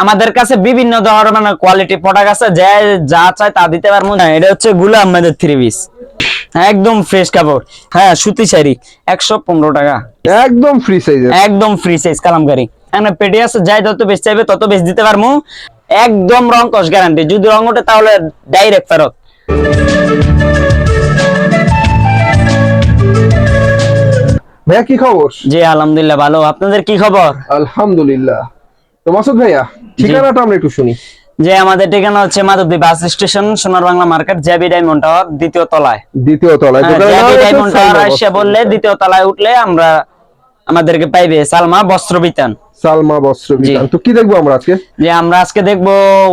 আমাদের কাছে বিভিন্ন ধরনের কোয়ালিটি প্রোডাক্ট আছে যে যা চায় তা দিতে পারব। না এটা হচ্ছে গুলা আমাদের থ্রি পিস একদম ফ্রেশ কাপড়। হ্যাঁ সুতি শাড়ি একশো পনেরো টাকা। একদম ফ্রি সাইজের একদম ফ্রি সাইজ কালামকারি। এখানে পেটি আছে যাই যত বেশি চাইবে তত বেশি দিতে পারব। একদম রং কস গ্যারান্টি যদি রং ওঠে তাহলে ডাইরেক্ট ফেরত। ভাইয়া কি খবর? জি আলহামদুলিল্লাহ ভালো। আপনাদের কি খবর? আলহামদুলিল্লাহ। তো মাসুদ ভাইয়া ঠিকানাটা আমরা একটু শুনি। যে আমাদের ঠিকানা হচ্ছে Madhabdi bus station Sonar Bangla market JB diamond tower দ্বিতীয় তলায়। দ্বিতীয় তলায়। হ্যাঁ, জেবি ডায়মন্ড টাওয়ার এসে বললে দ্বিতীয় তলায় উঠলে আমরা আমাদেরকে পাইবে সালমা বস্ত্র বিতান। সালমা বস্ত্র বিতান তো কি দেখব আমরা আজকে? যে আমরা আজকে দেখব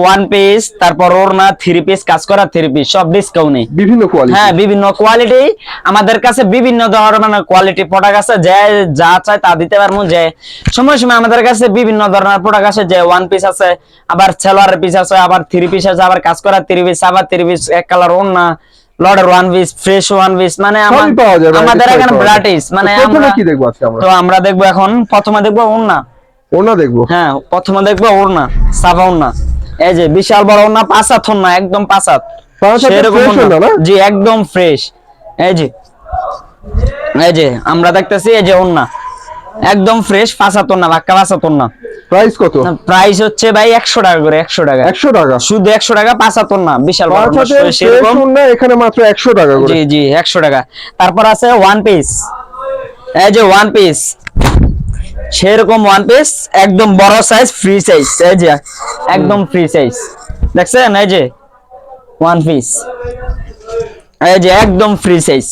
ওয়ান পিস তারপর ওড়না থ্রি পিস কাজ করা থ্রি পিস সব ডিসকাউন্টে বিভিন্ন কোয়ালিটি হ্যাঁ বিভিন্ন কোয়ালিটি আমাদের কাছে বিভিন্ন ধরনের কোয়ালিটি প্রোডাক্ট আছে যে যা চায় তা দিতে পারব যে সময় সময় আমাদের কাছে বিভিন্ন ধরনের প্রোডাক্ট আছে যে ওয়ান পিস আছে আবার সেলোয়ার পিস আছে আবার থ্রি পিস আছে আবার কাজ করা থ্রি পিস আবার থ্রি পিস এক কালার ওড়না লর্ডের one piece fresh one piece মানে আমাদের এখানে মানে আমরা কি দেখব আজকে আমরা? তো আমরা দেখব এখন প্রথমে দেখব ওড়না। ওনা দেখব? হ্যাঁ প্রথমে দেখব ওড়না ওড়না। এই যে বিশাল বড় ওড়না পাঁচাত একদম পাঁচাত না? জি একদম ফ্রেশ এই যে এই যে আমরা দেখতেছি এই যে ওড়না। একদম ফ্রেশ পাঁচাত বাক্কা পাঁচাত প্রাইস কত? প্রাইস হচ্ছে ভাই একশো টাকা করে একশো টাকা। একশো টাকা? শুধু একশো টাকা পাঁচাত ওড়না বিশাল বড় সেরকম। এখানে মাত্র একশো টাকা করে। জি জি একশো টাকা। তারপর আছে ওয়ান পিস এই যে ওয়ান পিস সেরকম ওয়ান পিস একদম বড় সাইজ ফ্রি সাইজ এই যে একদম ফ্রি সাইজ দেখছেন? এই যে ওয়ান পিস এই যে একদম ফ্রি সাইজ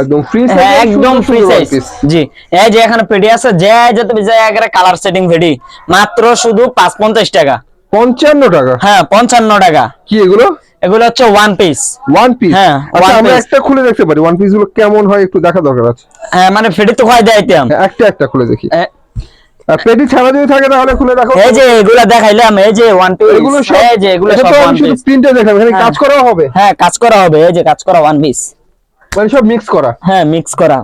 একদম ফ্রি সাইজ একদম ফ্রি সাইজ জি এই যে এখানে পেডি আছে যে যত বিজয় আগে কালার সেটিং পেডি মাত্র শুধু পাঁচ পঞ্চাশ টাকা। পঞ্চান্ন টাকা। হ্যাঁ পঞ্চান্ন টাকা। কি এগুলো? এগুলো হচ্ছে ওয়ান পিস ওয়ান পিস হ্যাঁ, আচ্ছা আমরা একটা খুলে দেখতে পারি। ওয়ান পিসগুলো কেমন হয় একটু দেখা দরকার আছে। হ্যাঁ মানে ফেডি তো হয় দিতাম হ্যাঁ, একটা একটা খুলে দেখি। পেটি ছাড়া যদি থাকে তাহলে খুলে দেখো। এই যে এগুলা দেখাইলাম এই যে ওয়ান পিস এগুলো সব এই যে এগুলো সব ওয়ান পিস প্রিন্টে দেখাবো এখানে হ্যাঁ। কাজ করা হবে। হ্যাঁ কাজ করা হবে এই যে কাজ করা ওয়ান পিস মানে সব মিক্স করা। হ্যাঁ মিক্স করা।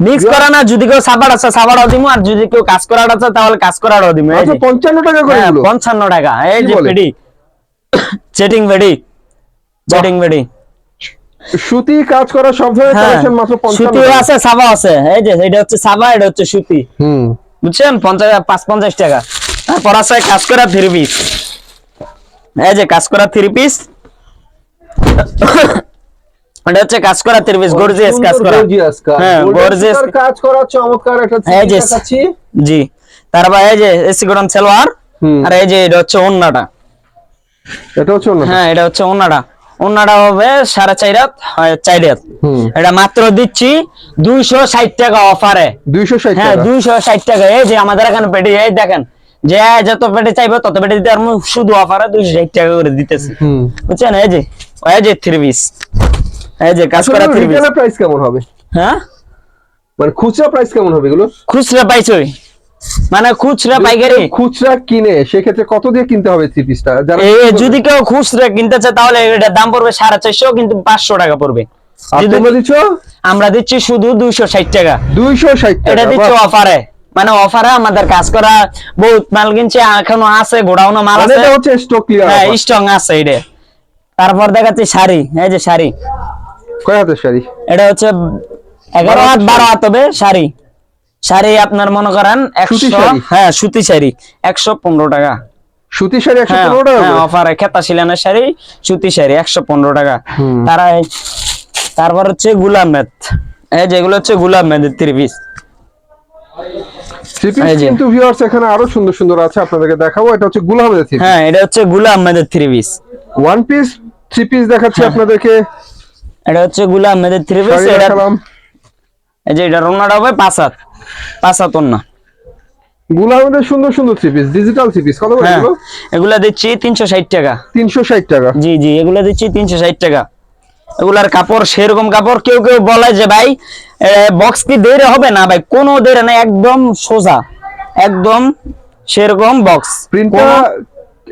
মিক্স করা না যদি কেউ সাবাড় আছে সাবাড়াও দিমু আর যদি কেউ কাজ করার আছে তাহলে কাজ করারও দিমু। আচ্ছা যে। পঞ্চান্ন টাকা করে হ্যাঁ এগুলো। পঞ্চান্ন টাকা। এই যে? পেডি। চেটিং পেডি। চেটিং পেডি। সুতি কাজ করা সব ধরনের হ্যাঁ কালেকশন মাত্র পঞ্চান্ন সুতি আছে সাবা আছে। এই যে এটা হচ্ছে সাবা এটা হচ্ছে সুতি। হুম। বুঝছেন? পঞ্চাশ পাঁচ পঞ্চাশ টাকা। তারপর আছে কাজ করা থ্রি পিস এই যে কাজ করা থ্রি পিস এটা হচ্ছে কাজ করা থ্রি গর্জিয়াস কাজ করা। গর্জিয়াস কাজ। হ্যাঁ, Golden কাজ করা চমৎকার একটা এই যে চিঠি দেখাচ্ছি। জি তারপর এই যে এসি গরম সালোয়ার আর এই যে এটা হচ্ছে ওন্নাটা। এটা হচ্ছে অন্য হ্যাঁ এটা হচ্ছে ওন্নাটা। ওন্নাটা হবে সাড়ে চার রাত চার রাত এটা মাত্র দিচ্ছি দুইশো ষাট টাকা অফারে দুইশো ষাট হ্যাঁ টাকা? দুইশো ষাট টাকা। এই যে আমাদের এখানে পেটে এই দেখেন যে যত পেটে চাইবে তত পেটে দিতে শুধু অফারে দুইশো ষাট টাকা করে দিতেছি। বুঝছেন? এই যে এই যে থ্রি পিস এই যে কাজ করা থ্রি পিস রিটেলার প্রাইস কেমন হবে? হ্যাঁ? মানে খুচরা প্রাইস কেমন হবে এগুলো খুচরা পাইছই। মানে খুচরা পাইকারি। খুচরা কিনে সেক্ষেত্রে কত দিয়ে কিনতে হবে থ্রি পিসটা যদি কেউ খুচরা কিনতে চায় তাহলে এটার দাম পড়বে সাড়ে চারশো কিন্তু পাঁচশো টাকা পড়বে। আমরা দিচ্ছি শুধু দুইশো ষাট টাকা। দুইশো ষাট এটা দিচ্ছি অফারে। মানে অফারে আমাদের কাজ করা বহুত মাল কিনছে এখনও আছে গোডাউনে মাল মানে আছে। হচ্ছে স্টক ক্লিয়ার হ্যাঁ স্ট্রং আছে এটা। তারপর দেখাচ্ছি শাড়ি এই যে শাড়ি। কয় হাতের শাড়ি? এটা হচ্ছে এগারো হাত বারো হাত হবে শাড়ি। শাড়ি আপনার মনে করেন একশো হ্যাঁ সুতি শাড়ি। একশো পনেরো টাকা। সুতি শাড়ি একশো হ্যাঁ পনেরো টাকা হ্যাঁ অফারে খেতা শিলানের শাড়ি সুতি শাড়ি একশো পনেরো টাকা। তারা তারপর হচ্ছে গুলাম মেদ। এই যেগুলো হচ্ছে গুলাম মেদের থ্রি পিস থ্রি পিস এই কিন্তু ভিউয়ার্স এখানে আরও সুন্দর সুন্দর আছে আপনাদেরকে দেখাবো। এটা হচ্ছে গুলামের থ্রি হ্যাঁ এটা হচ্ছে গুলাম মেদের three piece one piece three piece দেখাচ্ছি হ্যাঁ। আপনাদেরকে। এটা হচ্ছে গুলাম মেদের থ্রি পিস এটা এই যে এটা রোনাটা হবে পাঁচাত পাঁচাত না গুলামের সুন্দর সুন্দর three piece digital three piece কত করে হ্যাঁ। এগুলো? এগুলা দিচ্ছি তিনশো ষাট টাকা। তিনশো ষাট টাকা। জি জি এগুলা দিচ্ছি তিনশো ষাট টাকা। এগুলার কাপড় সেরকম কাপড় কেউ কেউ বলে যে ভাই বক্স কি দেরে হবে? না ভাই কোনো দেরে না একদম সোজা। একদম সেরকম বক্স প্রিন্টটা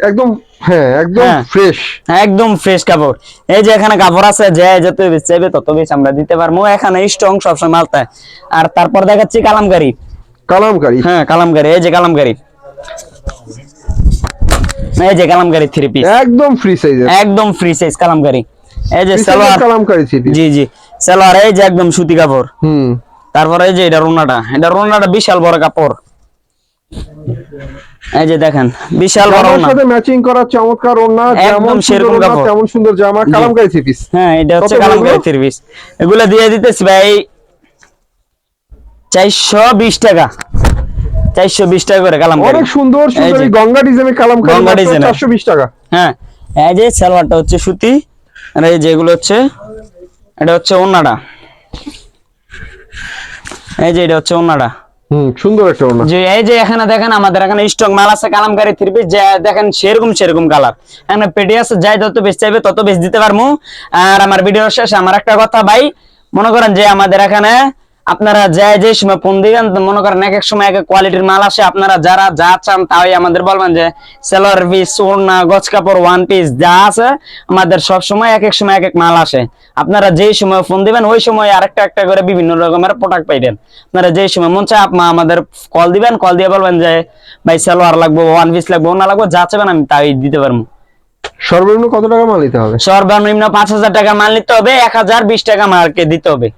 একদম হ্যাঁ একদম হ্যাঁ। ফ্রেশ একদম ফ্রেশ কাপড়। এই যে এখানে কাপড় আছে যে যত বেশি চাইবে তত বেশি আমরা দিতে পারব। এখানে স্ট্রং সবসময় মালতায় আর তারপর দেখাচ্ছি কালামকারি। কালামকারি? হ্যাঁ কালামকারি। এই যে কালামকারি। এই যে কালামকারী থ্রি পিস একদম ফ্রি সাইজের একদম ফ্রি সাইজ কালামকারী। এই যে সালোয়ার। কালামকারী থ্রি পিস জি জি। সালোয়ার এই যে একদম সুতি কাপড়। হুম। তারপরে এই যে এটা রোনাটা। এটা রোনাটা বিশাল বড় কাপড়। এই যে দেখেন বিশাল বড় জামার সাথে ম্যাচিং করা চমৎকার যেমন একদম সুন্দর সেরকম কাপড়। তেমন সুন্দর জামা কালামকারী থ্রি পিস হ্যাঁ এটা হচ্ছে কালামকারী থ্রি পিস এগুলো দিয়ে দিতেছি ভাই চারশো বিশ টাকা। চারশো বিশ টাকা করে কালামকারী। অনেক সুন্দর সুন্দর গঙ্গা ডিজাইনের কালামকারী গঙ্গা মাত্র ডিজাইনের। 420 টাকা। হ্যাঁ এই যে সালোয়ারটা হচ্ছে সুতি আর এই যে এগুলো হচ্ছে এটা হচ্ছে ওন্নাটা এই যে এটা হচ্ছে ওন্নাটা হুম, সুন্দর একটা ওড়না। যে এই যে এখানে দেখেন, আমাদের এখানে স্টক মাল আছে, কালামকারি থ্রি পিস দেখেন সেরকম সেরকম কালার এখানে পেটি আছে, যাই যত বেশ চাইবে তত বেশ দিতে পারব আর আমার ভিডিও শেষে আমার একটা কথা ভাই, মনে করেন যে আমাদের এখানে আপনারা যে যে সময় ফোন দিবেন তো মনে করেন এক এক সময় এক এক কোয়ালিটির মাল আসে আপনারা যারা যা চান তাই আমাদের বলবেন যে সেলর পিস ওড়না গছ কাপড় ওয়ান পিস যা আছে আমাদের সব সময় এক এক সময় এক এক মাল আসে। আপনারা যেই সময় ফোন দিবেন ওই সময় আরেকটা একটা করে বিভিন্ন রকমের প্রোডাক্ট পাইবেন। আপনারা যেই সময় মন চায় আপনা আমাদের কল দিবেন কল দিয়ে বলবেন যে ভাই সালোয়ার লাগবে ওয়ান পিস লাগবে ওনা লাগবে যা চাবেন আমি তাই দিতে পারব। সর্বনিম্ন কত টাকা মাল নিতে হবে? সর্বনিম্ন পাঁচ হাজার টাকা মাল নিতে হবে এক হাজার বিশ টাকা মালকে দিতে হবে।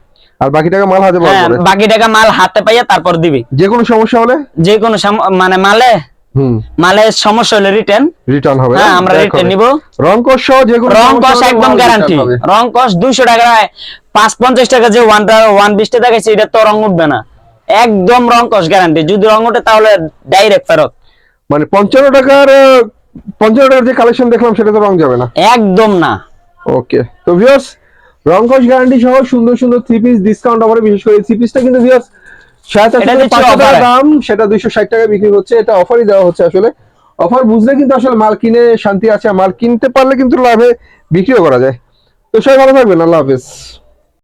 আর বাকি টাকা মাল হাতে হ্যাঁ পাওয়া বাকি টাকা মাল হাতে পাইয়া তারপর দিবি। যে কোনো সমস্যা হলে? যে কোনো মানে মালে মালে সমস্যা হলে রিটার্ন রিটার্ন হবে হ্যাঁ আমরা রিটার্ন নিব। রং কষ সহ যে কোনো রং কস হলে একদম গ্যারান্টি রং কস দুইশো টাকায় পাঁচ পঞ্চাশ টাকা যে ওয়ান ওয়ান বিশটা দেখাচ্ছে এটা তো রং উঠবে না। একদম রং কস গ্যারান্টি যদি রং ওঠে তাহলে ডাইরেক্ট ফেরত। মানে পঞ্চান্ন টাকার আহ, পঞ্চান্ন টাকার যে কালেকশন দেখলাম সেটা তো রং যাবে না। একদম না। ওকে তো ভিউয়ার্স রংকশ গ্যারান্টি সহ সুন্দর সুন্দর থ্রি পিস ডিসকাউন্ট অফারে বিশেষ করে থ্রি পিসটা কিন্তু ভিউয়ার্স টাকা দাম সেটা দুইশো ষাট টাকায় বিক্রি হচ্ছে এটা অফারই দেওয়া হচ্ছে আসলে। অফার বুঝলে কিন্তু আসলে মাল কিনে শান্তি আছে মাল কিনতে পারলে কিন্তু লাভে বিক্রিও করা যায়। তো সবাই ভালো থাকবেন আল্লাহ হাফেজ।